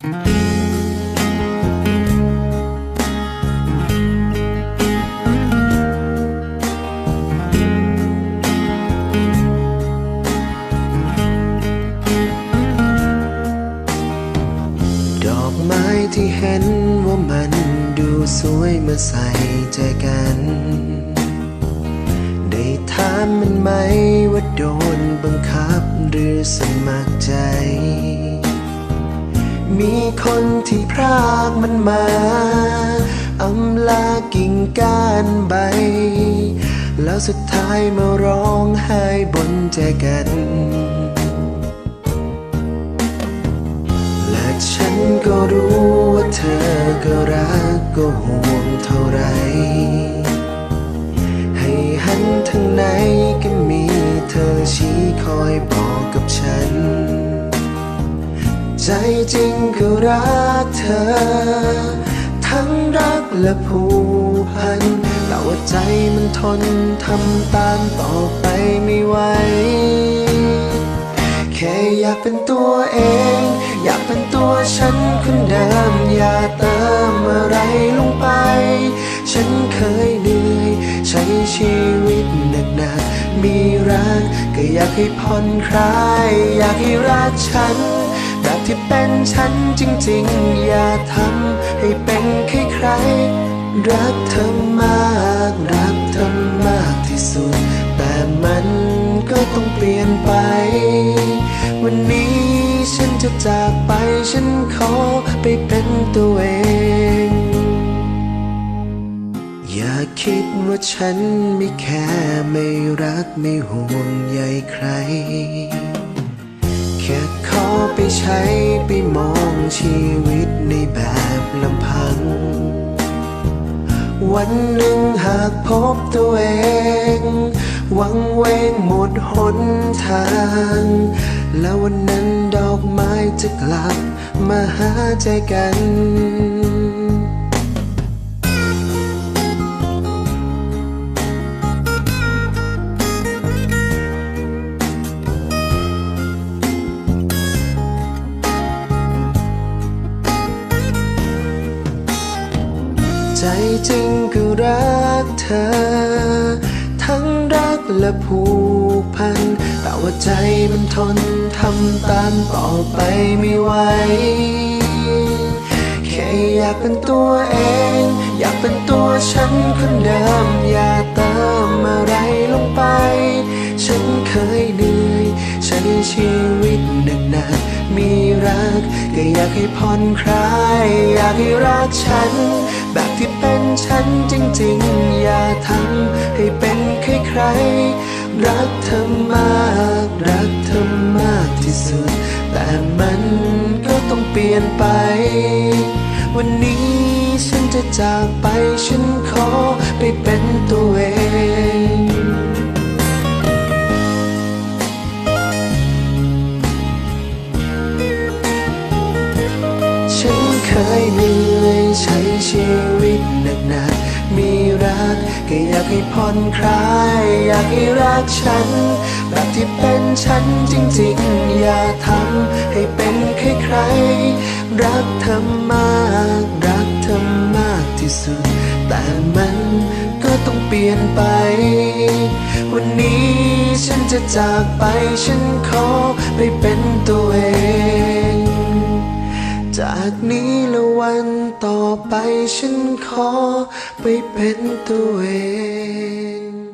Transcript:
ดอกไม้ที่เห็นว่ามันดูสวยเมื่อใส่ใจกัน ได้ถามมันไหมว่าโดนบังคับหรือสมัครใจ มีคนที่พรากมันมาอำลากิ่งก้านใบ แล้วสุดท้ายมาร้องไห้บนใจกัน และฉันก็รู้ว่าเธอก็รักก็ห่วงเท่าไร ให้หันทางไหนก็มีเธอชี้คอยบอกกับฉัน ใจจริงก็รักเธอ ทั้งรักและผูกพัน แต่ว่าใจมันทนทำตามต่อไปไม่ไหว แค่อยากเป็นตัวเอง อยากเป็นตัวฉันคนเดิม อย่าเติมอะไรลงไป ฉันเคยเหนื่อย ใช้ชีวิตหนักๆมีรักก็อยากให้ผ่อนคลาย อยากให้รักฉัน ที่เป็นฉันจริงๆ อย่าทำให้เป็นแค่ใคร รักเธอมาก รักเธอมากที่สุด แต่มันก็ต้องเปลี่ยนไป วันนี้ฉันจะจากไป ฉันขอไปเป็นตัวเอง อย่าคิดว่าฉันไม่แค่ไม่รักไม่ห่วงใยใคร ไปใช้ไปมองชีวิตในแบบลำพัง วันหนึ่งหากพบตัวเองหวังเวงหมดหนทาง แล้ววันนั้นดอกไม้จะกลับมาหาใจกัน ใจจริงก็รักเธอ ทั้งรักและผูกพัน แต่ว่าใจมันทนทำตามต่อไปไม่ไหวแค่อยากเป็นตัวเอง อยากเป็นตัวฉันคนเดิม อย่าเติมอะไรลงไป ฉันเคยเหนื่อยใช้ชีวิตหนักๆมีรั ก ก็อยากให้ผ่อนคลาย อยากให้รักฉัน แบบที่เป็นฉันจริงๆ อย่าทำให้เป็นใครๆรักเธอมาก รักเธอมากที่สุด แต่มันก็ต้องเปลี่ยนไป วันนี้ฉันจะจากไป ฉันขอไปเป็นตัวเอง ยเหนื่อยใช้ชีวิตหนักๆมีรักก็อยากให้ผ่อนคลาย อยากให้รักฉัน แบบที่เป็นฉันจริงๆ อย่าทำให้เป็นใครๆรักเธอมากรักเธอมากที่สุด แต่มันก็ต้องเปลี่ยนไป วันนี้ฉันจะจากไปฉันขอไปเป็นตัว จากนี้และวันต่อไปฉันขอไปเป็นตัวเอง